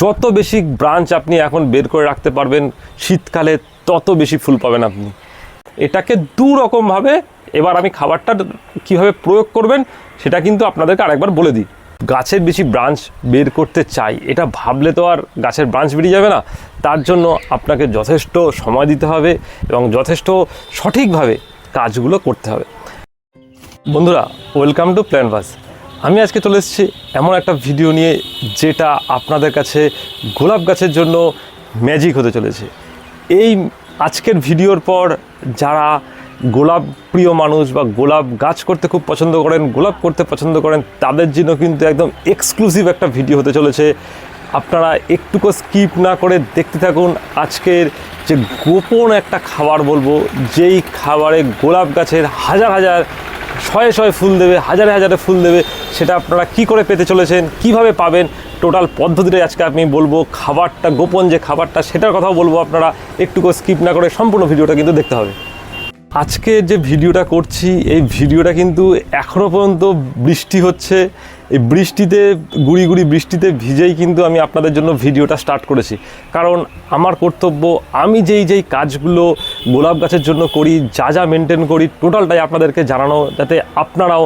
যত বেশি ব্রাঞ্চ আপনি এখন বের করে রাখতে পারবেন, শীতকালে তত বেশি ফুল পাবেন আপনি। এটাকে দু রকমভাবে এবার আমি খাবারটা কীভাবে প্রয়োগ করবেন, সেটা কিন্তু আপনাদেরকে আরেকবার বলে দিই। গাছের বেশি ব্রাঞ্চ বের করতে চাই, এটা ভাবলে তো আর গাছের ব্রাঞ্চ বেরিয়ে যাবে না। তার জন্য আপনাকে যথেষ্ট সময় দিতে হবে এবং যথেষ্ট সঠিকভাবে কাজগুলো করতে হবে। বন্ধুরা, ওয়েলকাম টু প্ল্যান বাস আমি আজকে চলে এসেছি এমন একটা ভিডিও নিয়ে যেটা আপনাদের কাছে গোলাপ গাছের জন্য ম্যাজিক হতে চলেছে। এই আজকের ভিডিওর পর যারা গোলাপ প্রিয় মানুষ বা গোলাপ গাছ করতে খুব পছন্দ করেন, গোলাপ করতে পছন্দ করেন, তাদের জন্য কিন্তু একদম এক্সক্লুসিভ একটা ভিডিও হতে চলেছে। আপনারা একটুকু স্কিপ না করে দেখতে থাকুন আজকের যে গোপন একটা খাবার বলব, যেই খাবারে গোলাপ গাছের হাজার হাজার শয়ে শয়ে ফুল দেবে, হাজারে হাজারে ফুল দেবে, সেটা আপনারা কি করে পেতে চলেছেন, কীভাবে পাবেন, টোটাল পদ্ধতিটাই আজকে আমি বলব, খাবারটা গোপন যে খাবারটা, সেটার কথাও বলব আপনারা, একটুকু স্কিপ না করে সম্পূর্ণ ভিডিওটা কিন্তু দেখতে হবে। আজকে যে ভিডিওটা করছি, এই ভিডিওটা কিন্তু এখনও পর্যন্ত বৃষ্টি হচ্ছে। এই বৃষ্টিতে, গুড়ি গুড়ি বৃষ্টিতে ভিজেই কিন্তু আমি আপনাদের জন্য ভিডিওটা স্টার্ট করেছি। কারণ আমার কর্তব্য, আমি যেই যেই কাজগুলো গোলাপ গাছের জন্য করি, যা যা মেনটেন করি টোটালটাই আপনাদেরকে জানানো, যাতে আপনারাও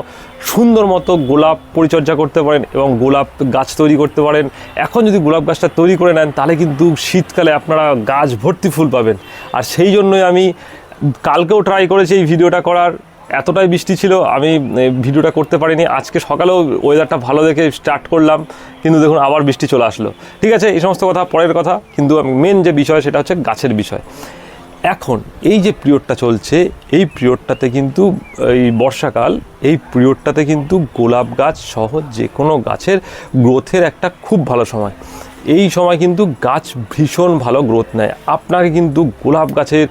সুন্দর মতো গোলাপ পরিচর্যা করতে পারেন এবং গোলাপ গাছ তৈরি করতে পারেন। এখন যদি গোলাপ গাছটা তৈরি করে নেন, তাহলে কিন্তু শীতকালে আপনারা গাছ ভর্তি ফুল পাবেন। আর সেই জন্যই আমি কালকেও ট্রাই করেছি এই ভিডিওটা করার। এতটাই বৃষ্টি ছিল, আমি ভিডিওটা করতে পারিনি। আজকে সকালেও ওয়েদারটা ভালো দেখে স্টার্ট করলাম, কিন্তু দেখুন আবার বৃষ্টি চলে আসলো। ঠিক আছে, এই সমস্ত কথা, পরের কথা, কিন্তু মেন যে বিষয়, সেটা হচ্ছে গাছের বিষয়। এখন, এই যে পিরিয়ডটা চলছে, এই পিরিয়ডটাতে কিন্তু, এই বর্ষাকাল, এই পিরিয়ডটাতে কিন্তু গোলাপ গাছ সহ যে কোনো গাছের গ্রোথের একটা খুব ভালো সময়। এই সময় কিন্তু গাছ ভীষণ ভালো গ্রোথ নেয়। আপনাকে কিন্তু গোলাপ গাছের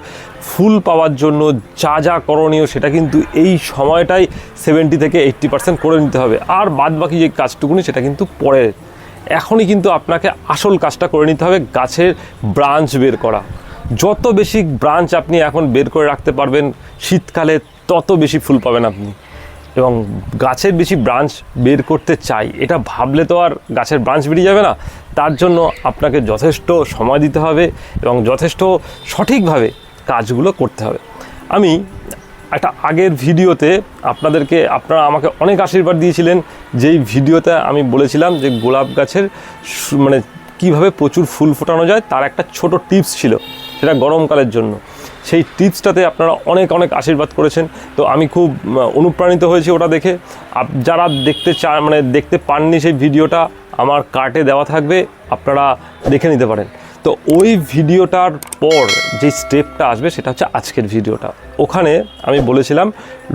ফুল পাওয়ার জন্য যা যা করণীয় সেটা কিন্তু এই সময়টাই সেভেন্টি থেকে এইট্টি পার্সেন্ট করে নিতে হবে। আর বাদ বাকি যে কাজটুকুনি সেটা কিন্তু পরে। এখনই কিন্তু আপনাকে আসল কাজটা করে নিতে হবে গাছের ব্রাঞ্চ বের করা। যত বেশি ব্রাঞ্চ আপনি এখন বের করে রাখতে পারবেন, শীতকালে তত বেশি ফুল পাবেন আপনি। এবং গাছের বেশি ব্রাঞ্চ বের করতে চাই, এটা ভাবলে তো আর গাছের ব্রাঞ্চ বেরিয়ে যাবে না। তার জন্য আপনাকে যথেষ্ট সময় দিতে হবে এবং যথেষ্ট সঠিকভাবে কাজগুলো করতে হবে। আমি একটা আগের ভিডিওতে আপনাদেরকে, আপনারা আমাকে অনেক আশীর্বাদ দিয়েছিলেন, যেই ভিডিওতে আমি বলেছিলাম যে গোলাপ গাছের মানে কীভাবে প্রচুর ফুল ফোটানো যায়, তার একটা ছোট টিপস ছিল, সেটা গরমকালের জন্য। সেই টিপসটাতে আপনারা অনেক অনেক আশীর্বাদ করেছেন। তো আমি খুব অনুপ্রাণিত হয়েছি ওটা দেখে। যারা দেখতে চা মানে দেখতে পাননি সেই ভিডিওটা, আমার কার্টে দেওয়া থাকবে, আপনারা দেখে নিতে পারেন। তো ওই ভিডিওটার পর যে স্টেপটা আসবে, সেটা হচ্ছে আজকের ভিডিওটা। ওখানে আমি বলেছিলাম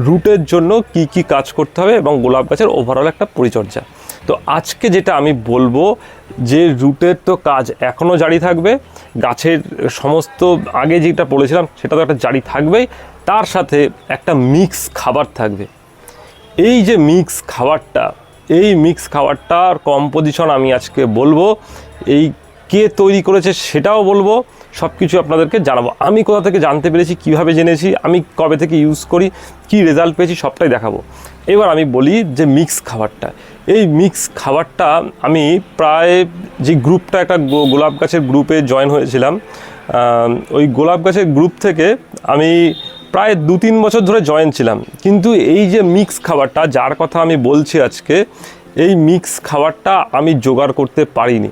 রুটের জন্য কি কি কাজ করতে হবে এবং গোলাপ গাছের ওভারঅল একটা পরিচর্যা। তো আজকে যেটা আমি বলব, যে রুটের তো কাজ এখনও জারি থাকবে গাছের সমস্ত আগে যেটা বলেছিলাম, সেটা তো একটা জারি থাকবেই, তার সাথে একটা মিক্স খাবার থাকবে। এই যে মিক্স খাবারটা, এই মিক্স খাবারটার কম্পোজিশন আমি আজকে বলব, এই কে তৈরি করেছে সেটাও বলব সব কিছু আপনাদেরকে জানাব। আমি কোথা থেকে জানতে পেরেছি, কীভাবে জেনেছি, আমি কবে থেকে ইউজ করি, কি রেজাল্ট পেয়েছি, সবটাই দেখাবো। এবার আমি বলি যে মিক্স খাবারটা এই মিক্স খাবারটা আমি প্রায় যে গ্রুপটা একটা গোলাপ গাছের গ্রুপে জয়েন হয়েছিলাম ওই গোলাপ গাছের গ্রুপ থেকে আমি প্রায় দু তিন বছর ধরে জয়েন ছিলাম। কিন্তু এই যে মিক্স খাবারটা, যার কথা আমি বলছি আজকে, এই মিক্স খাবারটা আমি জোগাড় করতে পারিনি।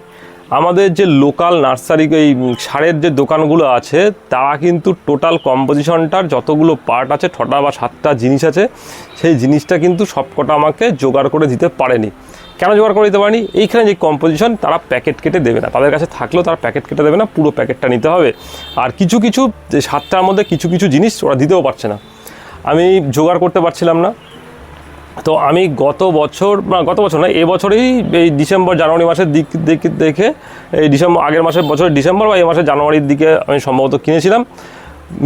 আমাদের যে লোকাল নার্সারি এই সারের যে দোকানগুলো আছে, তারা কিন্তু টোটাল কম্পোজিশনটার যতগুলো পার্ট আছে, ছটা বা সাতটা জিনিস আছে, সেই জিনিসটা কিন্তু সবকটা আমাকে জোগাড় করে দিতে পারেনি। কেন জোগাড় করে দিতে পারেনি? এইখানে যে কম্পোজিশন তারা প্যাকেট কেটে দেবে না। তাদের কাছে থাকলেও তারা প্যাকেট কেটে দেবে না, পুরো প্যাকেটটা নিতে হবে। আর কিছু কিছু সাতটার মধ্যে কিছু কিছু জিনিস ওরা দিতেও পারছে না। আমি জোগাড় করতে পারছিলাম না। তো আমি গত বছর, না, গত বছর না এবছরেই এই ডিসেম্বর, জানুয়ারি মাসের দিক দিক দেখে এই ডিসেম্বর, আগের মাসের বছরের ডিসেম্বর বা এই মাসের জানুয়ারির দিকে আমি সম্ভবত কিনেছিলাম।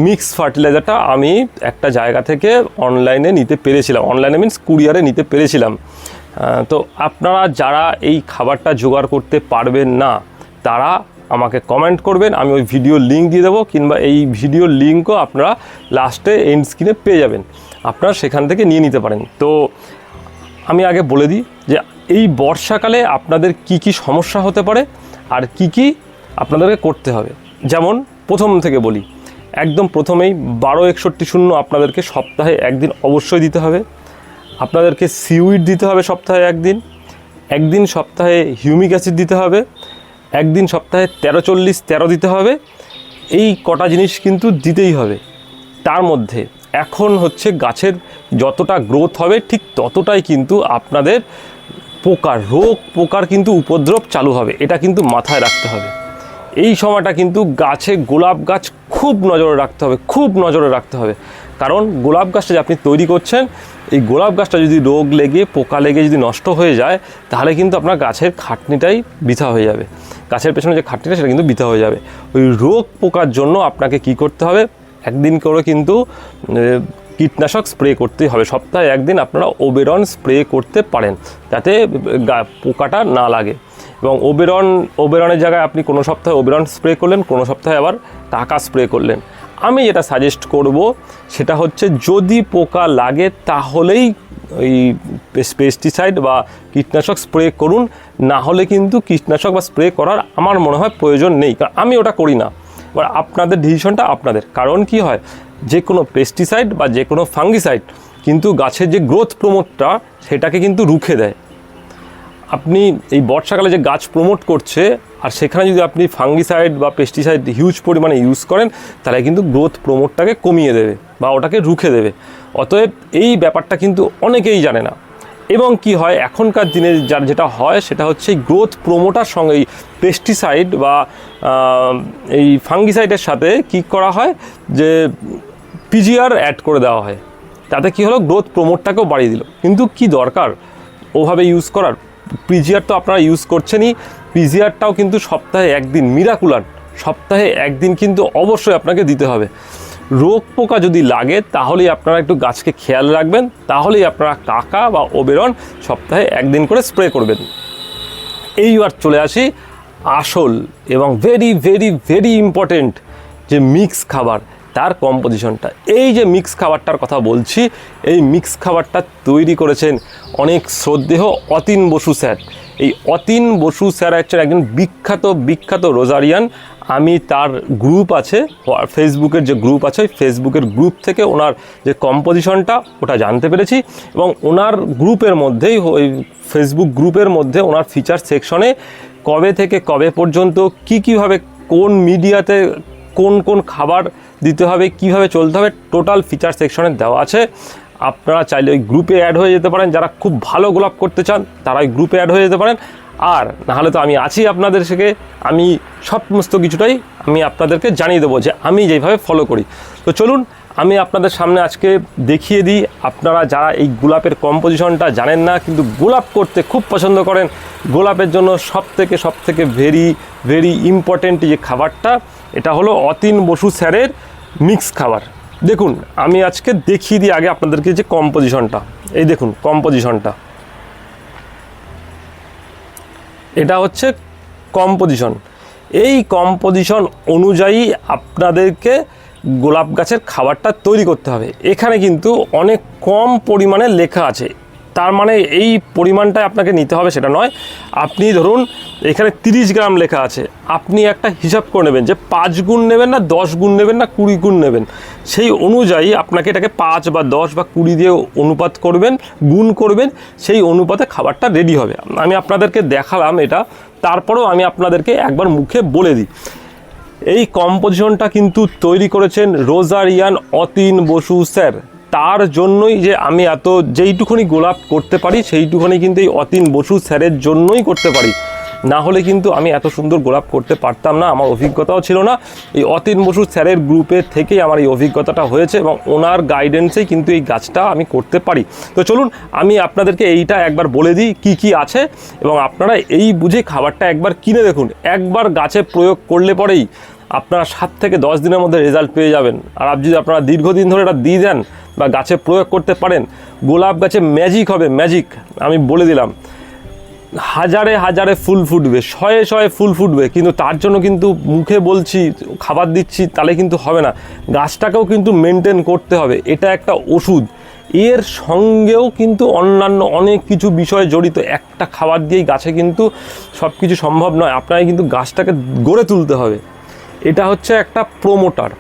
মিক্স ফার্টিলাইজারটা আমি একটা জায়গা থেকে অনলাইনে নিতে পেরেছিলাম। অনলাইনে মিন্স কুরিয়ারে নিতে পেরেছিলাম। তো আপনারা যারা এই খাবারটা জোগাড় করতে পারবেন না, তারা আমাকে কমেন্ট করবেন, আমি ওই ভিডিও লিঙ্ক দিয়ে দেবো, কিংবা এই ভিডিওর লিঙ্কও আপনারা লাস্টে এন্ড স্ক্রিনে পেয়ে যাবেন। আপনারা সেখান থেকে নিয়ে নিতে পারেন। তো আমি আগে বলে দিই যে এই বর্ষাকালে আপনাদের কি কি সমস্যা হতে পারে আর কি কি আপনাদেরকে করতে হবে। যেমন প্রথম থেকে বলি, একদম প্রথমেই বারো একষট্টি শূন্য আপনাদেরকে সপ্তাহে একদিন অবশ্যই দিতে হবে। আপনাদেরকে সিউইড দিতে হবে সপ্তাহে একদিন একদিন সপ্তাহে হিউমিক অ্যাসিড দিতে হবে, একদিন সপ্তাহে তেরো চল্লিশ তেরো দিতে হবে। এই কটা জিনিস কিন্তু দিতেই হবে। তার মধ্যে এখন হচ্ছে গাছের যতটা গ্রোথ হবে, ঠিক ততটাই কিন্তু আপনাদের পোকার রোগ, পোকার কিন্তু উপদ্রব চালু হবে। এটা কিন্তু মাথায় রাখতে হবে। এই সময়টা কিন্তু গাছে গোলাপ গাছ খুব নজরে রাখতে হবে, খুব নজরে রাখতে হবে। কারণ গোলাপ গাছটা যে আপনি তৈরি করছেন, এই গোলাপ গাছটা যদি রোগ লেগে, পোকা লেগে যদি নষ্ট হয়ে যায়, তাহলে কিন্তু আপনার গাছের খাটনিটাই বৃথা হয়ে যাবে। গাছের পেছনে যে খাটনিটা, সেটা কিন্তু বৃথা হয়ে যাবে। ওই রোগ পোকার জন্য আপনাকে কি করতে হবে? একদিন করে কিন্তু কীটনাশক স্প্রে করতেই হবে। সপ্তাহে একদিন আপনারা ওবেরন স্প্রে করতে পারেন, যাতে পোকাটা না লাগে। এবং ওবেরন, ওবেরনের জায়গায় আপনি কোনো সপ্তাহে ওবেরন স্প্রে করলেন, কোনো সপ্তাহে আবার টাকা স্প্রে করলেন। আমি যেটা সাজেস্ট করব, সেটা হচ্ছে যদি পোকা লাগে তাহলেই ওই পেস্টিসাইড বা কীটনাশক স্প্রে করুন। না হলে কিন্তু কীটনাশক বা স্প্রে করার আমার মনে হয় প্রয়োজন নেই। কারণ আমি ওটা করি না। এবার আপনাদের ডিসিশনটা আপনাদের। কারণ কি হয়? যে কোনো পেস্টিসাইড বা যে কোনো ফাঙ্গিসাইড কিন্তু গাছের যে গ্রোথ প্রমোটটা সেটাকে কিন্তু রুখে দেয়। আপনি এই বর্ষাকালে যে গাছ প্রমোট করছে আর সেখানে যদি আপনি ফাঙ্গিসাইড বা পেস্টিসাইড হিউজ পরিমাণে ইউজ করেন, তাহলে কিন্তু গ্রোথ প্রমোটটাকে কমিয়ে দেবে বা ওটাকে রুখে দেবে। অতএব এই ব্যাপারটা কিন্তু অনেকেই জানে না। এবং কি হয়? এখনকার দিনে যার যেটা হয়, সেটা হচ্ছে গ্রোথ প্রোমোটার সঙ্গে এই পেস্টিসাইড বা এই ফাঙ্গিসাইডের সাথে কি করা হয়? যে পিজিআর অ্যাড করে দেওয়া হয়। তাতে কি হলো? গ্রোথ প্রমোটটাকেও বাড়িয়ে দিল। কিন্তু কি দরকার ওভাবে ইউজ করার? পিজিআর তো আপনারা ইউজ করছেনই। পিজিআরটাও কিন্তু সপ্তাহে একদিন মিরাকুলার সপ্তাহে একদিন কিন্তু অবশ্যই আপনাকে দিতে হবে। রোগ পোকা যদি লাগে, তাহলেই আপনারা একটু গাছকে খেয়াল রাখবেন। তাহলেই আপনারা কাকা বা ওবেরন সপ্তাহে একদিন করে স্প্রে করবেন। এইবার চলে আসি আসল এবং ভেরি ভেরি ভেরি ইম্পর্টেন্ট যে মিক্স খাবার, তার কম্পোজিশনটা এই যে মিক্স খাবারটার কথা বলছি, এই মিক্স খাবারটা তৈরি করেছেন অনেক শ্রদ্ধেহ অতীন বসু স্যার। এই অতীন বসু স্যার হচ্ছেন একজন বিখ্যাত বিখ্যাত রোজারিয়ান। আমি তার গ্রুপ আছে ফেসবুকের যে গ্রুপ আছে, ওই ফেসবুকের গ্রুপ থেকে ওনার যে কম্পোজিশনটা ওটা জানতে পেরেছি এবং ওনার গ্রুপের মধ্যেই, ওই ফেসবুক গ্রুপের মধ্যে ওনার ফিচার সেকশনে কবে থেকে কবে পর্যন্ত কি কীভাবে কোন মিডিয়াতে কোন কোন খাবার দিতে হবে, কীভাবে চলতে হবে টোটাল ফিচার সেকশনে দেওয়া আছে। আপনারা চাইলে ওই গ্রুপে অ্যাড হয়ে যেতে পারেন, যারা খুব ভালো গোলাপ করতে চান, তারা ওই গ্রুপে অ্যাড হয়ে যেতে পারেন। আর নাহলে তো আমি আছি আপনাদের থেকে আমি সমস্ত কিছুটাই আমি আপনাদেরকে জানিয়ে দেবো যে আমি যেভাবে ফলো করি। তো চলুন, আমি আপনাদের সামনে আজকে দেখিয়ে দিই। আপনারা যারা এই গোলাপের কম্পোজিশনটা জানেন না, কিন্তু গোলাপ করতে খুব পছন্দ করেন, গোলাপের জন্য সব থেকে সব থেকে ভেরি ভেরি ইম্পর্টেন্ট যে খাবারটা, এটা হলো অতীন বসু স্যারের মিক্স খাবার। দেখুন, আমি আজকে দেখিয়ে দিই আগে আপনাদেরকে যে কম্পোজিশনটা এই দেখুন কম্পোজিশনটা এটা হচ্ছে কম্পোজিশন এই কম্পোজিশন অনুযায়ী আপনাদেরকে গোলাপ গাছের খাবারটা তৈরি করতে হবে। এখানে কিন্তু অনেক কম পরিমাণে লেখা আছে। তার মানে এই পরিমাণটাই আপনাকে নিতে হবে, সেটা নয়। আপনি ধরুন, এখানে তিরিশ গ্রাম লেখা আছে, আপনি একটা হিসাব করে নেবেন যে পাঁচ গুণ নেবেন না, দশ গুণ নেবেন না, কুড়ি গুণ নেবেন। সেই অনুযায়ী আপনাকে এটাকে পাঁচ বা দশ বা কুড়ি দিয়ে অনুপাত করবেন, গুণ করবেন, সেই অনুপাতে খাবারটা রেডি হবে। আমি আপনাদেরকে দেখালাম এটা, তারপরেও আমি আপনাদেরকে একবার মুখে বলে দিই। এই কম্পোজিশনটা কিন্তু তৈরি করেছেন রোজারিয়ান অতীন বসু স্যার। তার জন্যই যে আমি এত যেইটুখানি গোলাপ করতে পারি সেইটুখানি কিন্তু এই অতীন বসু স্যারের জন্যই করতে পারি। না হলে কিন্তু আমি এত সুন্দর গোলাপ করতে পারতাম না, আমার অভিজ্ঞতাও ছিল না। এই অতীন বসু স্যারের গ্রুপের থেকেই আমার এই অভিজ্ঞতাটা হয়েছে এবং ওনার গাইডেন্সেই কিন্তু এই গাছটা আমি করতে পারি। তো চলুন, আমি আপনাদেরকে এইটা একবার বলে দিই কি কি আছে এবং আপনারা এই বুঝে খাবারটা একবার কিনে দেখুন। একবার গাছে প্রয়োগ করলে পরেই আপনারা সাত থেকে দশ দিনের মধ্যে রেজাল্ট পেয়ে যাবেন। আর আপনি যদি আপনারা দীর্ঘদিন ধরে এটা দিয়ে দেন বা গাছে প্রয়োগ করতে পারেন, গোলাপ গাছে ম্যাজিক হবে ম্যাজিক আমি বলে দিলাম। হাজারে হাজারে ফুল ফুটবে, শয়ে শয়ে ফুল ফুটবে, কিন্তু তার জন্য কিন্তু মুখে বলছি, খাবার দিচ্ছি, তাহলে কিন্তু হবে না। গাছটাকেও কিন্তু মেনটেন করতে হবে, এটা একটা ওষুধ। এর সঙ্গেও কিন্তু অন্যান্য অনেক কিছু বিষয় জড়িত, একটা খাবার দিয়েই গাছে কিন্তু সব কিছু সম্ভব নয়, আপনাকে কিন্তু গাছটাকে গড়ে তুলতে হবে। এটা হচ্ছে একটা প্রোমোটার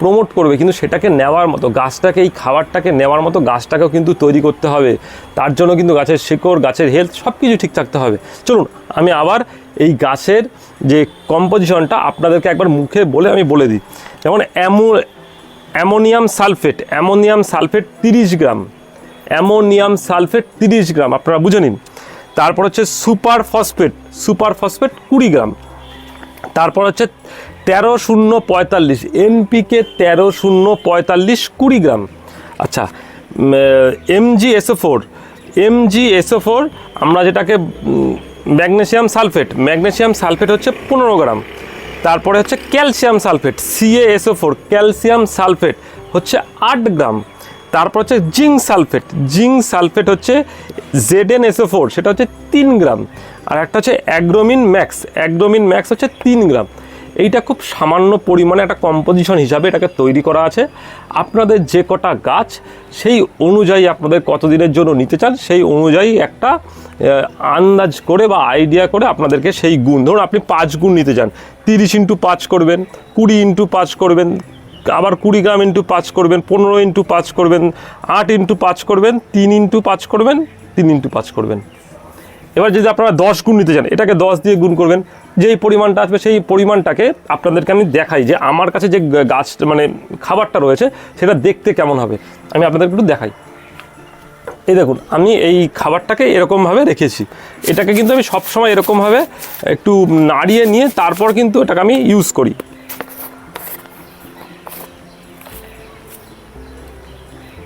প্রমোট করবে, কিন্তু সেটাকে নেওয়ার মতো, গাছটাকে, এই খাবারটাকে নেওয়ার মতো গাছটাকেও কিন্তু তৈরি করতে হবে। তার জন্য কিন্তু গাছের শিকড়, গাছের হেলথ সব কিছু ঠিক থাকতে হবে। চলুন, আমি আবার এই গাছের যে কম্পোজিশনটা আপনাদেরকে একবার মুখে বলে আমি বলে দিই। যেমন ammo, ammonium sulphate ammonium sulphate তিরিশ গ্রাম, অ্যামোনিয়াম সালফেট তিরিশ গ্রাম, আপনারা বুঝে নিন। তারপর হচ্ছে সুপার ফসফেট সুপার ফসফেট কুড়ি গ্রাম। তারপর হচ্ছে তেরো শূন্য পঁয়তাল্লিশ এনপিকে তেরো শূন্য পঁয়তাল্লিশ কুড়ি গ্রাম আচ্ছা MG SO four, MG SO four, আমরা যেটাকে ম্যাগনেসিয়াম সালফেট ম্যাগনেসিয়াম সালফেট হচ্ছে পনেরো গ্রাম। তারপরে হচ্ছে calcium sulphate CASO four, calcium sulphate হচ্ছে আট গ্রাম। তারপর হচ্ছে জিঙ্ক সালফেট জিঙ্ক সালফেট হচ্ছে জেডেন এসও ফোর, সেটা হচ্ছে তিন গ্রাম। আর একটা হচ্ছে অ্যাগ্রোমিন ম্যাক্স অ্যাগ্রোমিন ম্যাক্স হচ্ছে তিন গ্রাম। এইটা খুব সামান্য পরিমাণে একটা কম্পোজিশন হিসাবে এটাকে তৈরি করা আছে। আপনাদের যে কটা গাছ, সেই অনুযায়ী আপনাদের কতদিনের জন্য নিতে চান, সেই অনুযায়ী একটা আন্দাজ করে বা আইডিয়া করে আপনাদেরকে সেই গুণ। ধরুন আপনি পাঁচ গুণ নিতে চান। তিরিশ ইন্টু পাঁচ করবেন, কুড়ি ইন্টু পাঁচ করবেন, আবার কুড়ি গ্রাম ইন্টু পাঁচ করবেন, পনেরো ইন্টু পাঁচ করবেন, আট ইন্টু পাঁচ করবেন, তিন ইন্টু পাঁচ করবেন, তিন ইন্টু পাঁচ করবেন। এবার যদি আপনারা দশ গুণ নিতে চান, এটাকে দশ দিয়ে গুণ করবেন যেই পরিমাণটা আসবে সেই পরিমাণটাকে আপনাদেরকে আমি দেখাই যে আমার কাছে যে গাছ মানে খাবারটা রয়েছে, সেটা দেখতে কেমন হবে। আমি আপনাদেরকে একটু দেখাই। এই দেখুন, আমি এই খাবারটাকে এরকমভাবে রেখেছি। এটাকে কিন্তু আমি সবসময় এরকমভাবে একটু নাড়িয়ে নিয়ে তারপর কিন্তু এটাকে আমি ইউজ করি।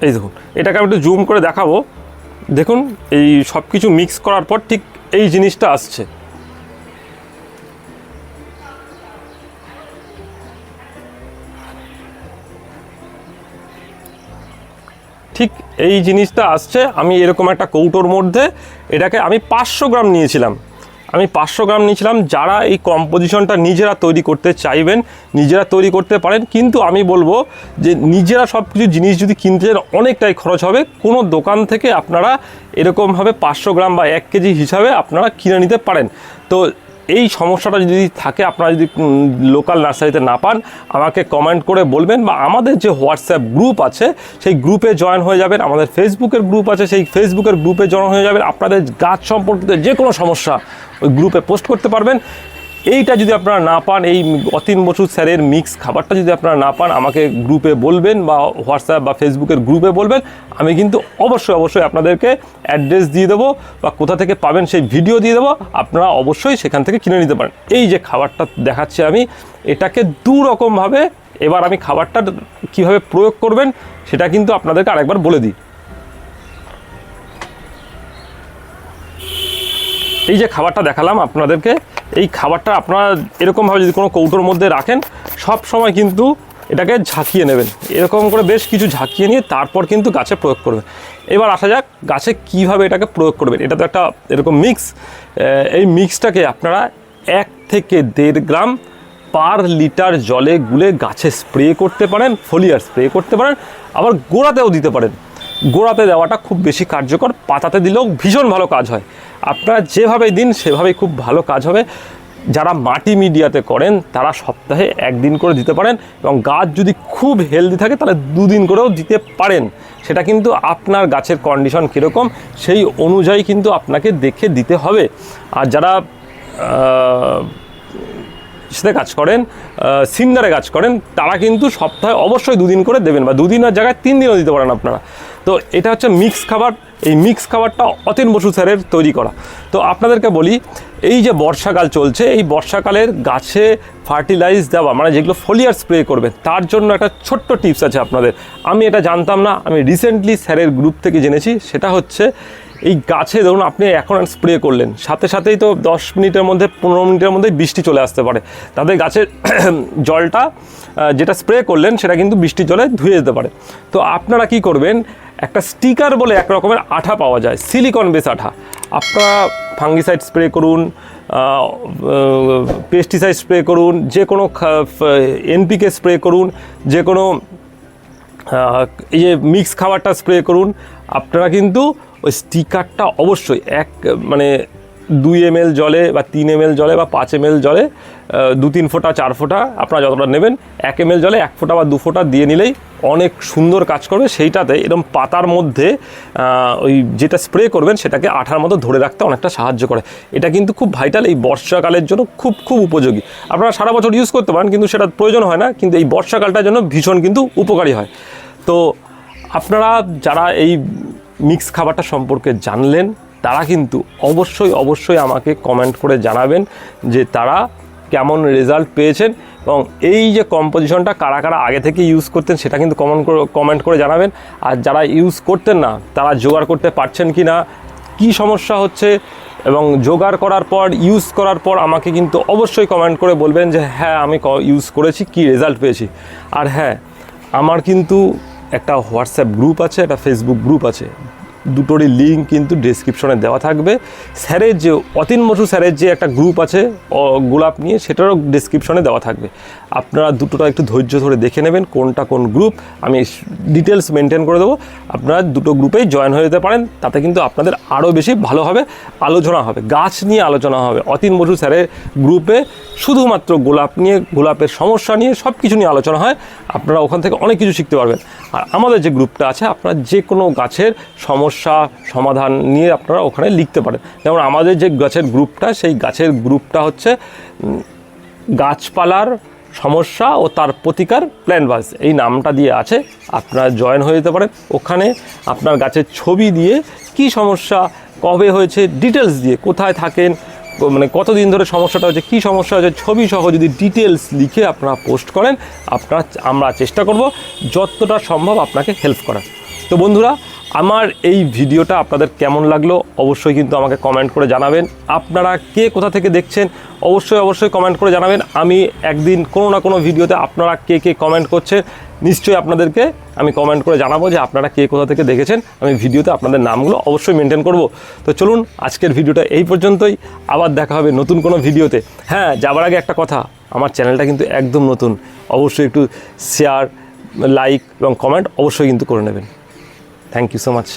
এই দেখুন, এটাকে আমি একটু জুম করে দেখাবো। দেখুন, এই সব কিছু মিক্স করার পর ঠিক এই জিনিসটা আসছে। ঠিক এই জিনিসটা আসছে, আমি এরকম একটা কৌটোর মধ্যে এটাকে আমি পাঁচশো গ্রাম নিয়েছিলাম। আমি পাঁচশো গ্রাম নিয়েছিলাম, যারা এই কম্পোজিশনটা নিজেরা তৈরি করতে চাইবেন, নিজেরা তৈরি করতে পারেন, কিন্তু আমি বলব যে নিজেরা সব কিছু জিনিস যদি কিনতে চান, অনেকটাই খরচ হবে। কোনো দোকান থেকে আপনারা এরকমভাবে পাঁচশো গ্রাম বা এক কেজি হিসাবে আপনারা কিনে নিতে পারেন। তো এই সমস্যাটা যদি থাকে, আপনারা যদি লোকাল নার্সারিতে না পান, আমাকে কমেন্ট করে বলবেন বা আমাদের যে হোয়াটসঅ্যাপ গ্রুপ আছে, সেই গ্রুপে জয়েন হয়ে যাবেন, আমাদের ফেসবুকের গ্রুপ আছে, সেই ফেসবুকের গ্রুপে জয়েন হয়ে যাবেন, আপনাদের গাছ সম্পর্কিত যে কোনো সমস্যা ওই গ্রুপে পোস্ট করতে পারবেন। এইটা যদি আপনারা না পান, এই অতীন বসু স্যারের মিক্স খাবারটা যদি আপনারা না পান, আমাকে গ্রুপে বলবেন বা হোয়াটসঅ্যাপ বা ফেসবুকের গ্রুপে বলবেন, আমি কিন্তু অবশ্যই অবশ্যই আপনাদেরকে অ্যাড্রেস দিয়ে দেবো বা কোথা থেকে পাবেন সেই ভিডিও দিয়ে দেবো। আপনারা অবশ্যই সেখান থেকে কিনে নিতে পারেন। এই যে খাবারটা দেখাচ্ছি আমি, এটাকে দু রকমভাবে এবার আমি খাবারটা কীভাবে প্রয়োগ করবেন, সেটা কিন্তু আপনাদেরকে আরেকবার বলে দিই। এই যে খাবারটা দেখালাম আপনাদেরকে এই খাবারটা আপনারা এরকমভাবে যদি কোনো কৌটোর মধ্যে রাখেন, সব সময় কিন্তু এটাকে ঝাঁকিয়ে নেবেন। এরকম করে বেশ কিছু ঝাঁকিয়ে নিয়ে তারপর কিন্তু গাছে প্রয়োগ করবেন। এবার আসা যাক গাছে কীভাবে এটাকে প্রয়োগ করবেন। এটা তো একটা এরকম মিক্স এই মিক্সটাকে আপনারা এক থেকে দেড় গ্রাম পার লিটার জলে গুলে গাছে স্প্রে করতে পারেন ফলিয়ার স্প্রে করতে পারেন, আবার গোড়াতেও দিতে পারেন। গোড়াতে দেওয়াটা খুব বেশি কার্যকর, পাতাতে দিলেও ভীষণ ভালো কাজ হয়। আপনারা যেভাবে দিন, সেভাবেই খুব ভালো কাজ হবে। যারা মাটি মিডিয়াতে করেন, তারা সপ্তাহে একদিন করে দিতে পারেন এবং গাছ যদি খুব হেলদি থাকে, তাহলে দুদিন করেও দিতে পারেন। সেটা কিন্তু আপনার গাছের কন্ডিশন কীরকম, সেই অনুযায়ী কিন্তু আপনাকে দেখে দিতে হবে। আর যারা সাথে কাজ করেন সিন্ডারে কাজ করেন, তারা কিন্তু সপ্তাহে অবশ্যই দুদিন করে দেবেন বা দুদিনের জায়গায় তিন দিনও দিতে পারেন আপনারা। তো এটা হচ্ছে মিক্স খাবার। এই মিক্স খাবারটা অতীন বসু স্যারের তৈরি করা। তো আপনাদেরকে বলি, এই যে বর্ষাকাল চলছে, এই বর্ষাকালের গাছে ফার্টিলাইজ দেওয়া মানে যেগুলো ফোলিয়ার স্প্রে করবে তার জন্য একটা ছোট্ট টিপস আছে আপনাদের। আমি এটা জানতাম না, আমি রিসেন্টলি স্যারের গ্রুপ থেকে জেনেছি, সেটা হচ্ছে এই গাছে ধরুন আপনি এখন স্প্রে করলেন, সাথে সাথেই তো দশ মিনিটের মধ্যে, পনেরো মিনিটের মধ্যে বৃষ্টি চলে আসতে পারে। তাদের গাছের জলটা যেটা স্প্রে করলেন, সেটা কিন্তু বৃষ্টির জলে ধুয়ে যেতে পারে। তো আপনারা কি করবেন, একটা স্টিকার বলে এক রকমের আঠা পাওয়া যায় সিলিকন বেস আঠা। আপনারা ফাঙ্গিসাইড স্প্রে করুন পেস্টিসাইড স্প্রে করুন, যে কোনো এনপিকে স্প্রে করুন, যে কোনো এই যে মিক্স খাবারটা স্প্রে করুন, আপনারা কিন্তু ওই স্টিকারটা অবশ্যই এক মানে দুই এম জলে বা তিন এম জলে বা পাঁচ এম জলে দু তিন ফোঁটা, চার ফোঁটা আপনারা যতটা নেবেন, এক এম এল জলে এক ফোঁটা বা দু ফোঁটা দিয়ে নিলেই অনেক সুন্দর কাজ করবে। সেইটাতে এরকম পাতার মধ্যে ওই যেটা স্প্রে করবেন সেটাকে আঠার মতো ধরে রাখতে অনেকটা সাহায্য করে। এটা কিন্তু খুব ভাইটাল, এই বর্ষাকালের জন্য খুব খুব উপযোগী। আপনারা সারা বছর ইউজ করতে পারেন, কিন্তু সেটা প্রয়োজন হয় না, কিন্তু এই বর্ষাকালটার জন্য ভীষণ কিন্তু উপকারী হয়। তো আপনারা যারা এই মিক্স খাবারটা সম্পর্কে জানলেন, তারা কিন্তু অবশ্যই অবশ্যই আমাকে কমেন্ট করে জানাবেন যে তারা কেমন রেজাল্ট পেয়েছেন এবং এই যে কম্পোজিশনটা কারা কারা আগে থেকে ইউজ করতেন সেটা কিন্তু কমেন্ট করে কমেন্ট করে জানাবেন। আর যারা ইউজ করতেন না, তারা জোগাড় করতে পারছেন কি না কী সমস্যা হচ্ছে এবং জোগাড় করার পর ইউজ করার পর আমাকে কিন্তু অবশ্যই কমেন্ট করে বলবেন যে হ্যাঁ আমি ইউজ করেছি, কি রেজাল্ট পেয়েছি? আর হ্যাঁ আমার কিন্তু একটা হোয়াটসঅ্যাপ গ্রুপ আছে, একটা ফেসবুক গ্রুপ আছে। দুটোরই লিঙ্ক কিন্তু ডিসক্রিপশনে দেওয়া থাকবে। স্যারের যে, অতীন বসু স্যারের যে একটা গ্রুপ আছে গোলাপ নিয়ে, সেটারও ডিসক্রিপশনে দেওয়া থাকবে। আপনারা দুটোটা একটু ধৈর্য ধরে দেখে নেবেন কোনটা কোন গ্রুপ আমি ডিটেলস মেনটেন করে দেবো। আপনারা দুটো গ্রুপেই জয়েন হয়ে যেতে পারেন, তাতে কিন্তু আপনাদের আরও বেশি ভালোভাবে আলোচনা হবে, গাছ নিয়ে আলোচনা হবে। অতীন বসু স্যারের গ্রুপে শুধুমাত্র গোলাপ নিয়ে, গোলাপের সমস্যা নিয়ে সব কিছু নিয়ে আলোচনা হয়। আপনারা ওখান থেকে অনেক কিছু শিখতে পারবেন। আর আমাদের যে গ্রুপটা আছে, আপনারা যে কোনো গাছের সমস্যা সমাধান নিয়ে আপনারা ওখানে লিখতে পারেন। যেমন আমাদের যে গাছের গ্রুপটা সেই গাছের গ্রুপটা হচ্ছে গাছপালার সমস্যা ও তার প্রতিকার প্ল্যান বাস এই নামটা দিয়ে আছে, আপনারা জয়েন হয়ে যেতে পারেন। ওখানে আপনার গাছের ছবি দিয়ে কি সমস্যা, কবে হয়েছে ডিটেলস দিয়ে কোথায় থাকেন মানে কতদিন ধরে সমস্যাটা হচ্ছে কী সমস্যা হচ্ছে ছবি সহ যদি ডিটেলস লিখে আপনারা পোস্ট করেন, আপনারা আমরা চেষ্টা করব যতটা সম্ভব আপনাকে হেল্প করার। তো বন্ধুরা, আমার এই ভিডিওটা আপনাদের কেমন লাগল অবশ্যই কিন্তু আমাকে কমেন্ট করে জানাবেন। আপনারা কে কোথা থেকে দেখছেন, অবশ্যই অবশ্যই কমেন্ট করে জানাবেন। আমি একদিন কোনো না কোনো ভিডিওতে আপনারা কে কে কমেন্ট করছে নিশ্চয়ই আপনাদেরকে আমি কমেন্ট করে জানাব যে আপনারা কে কোথা থেকে দেখেছেন। আমি ভিডিওতে আপনাদের নামগুলো অবশ্যই মেনটেন করব। তো চলুন, আজকের ভিডিওটা এই পর্যন্তই। আবার দেখা হবে নতুন কোনো ভিডিওতে। হ্যাঁ যাবার আগে একটা কথা, আমার চ্যানেলটা কিন্তু একদম নতুন। অবশ্যই একটু শেয়ার লাইক এবং কমেন্ট অবশ্যই কিন্তু করে নেবেন। Thank you so much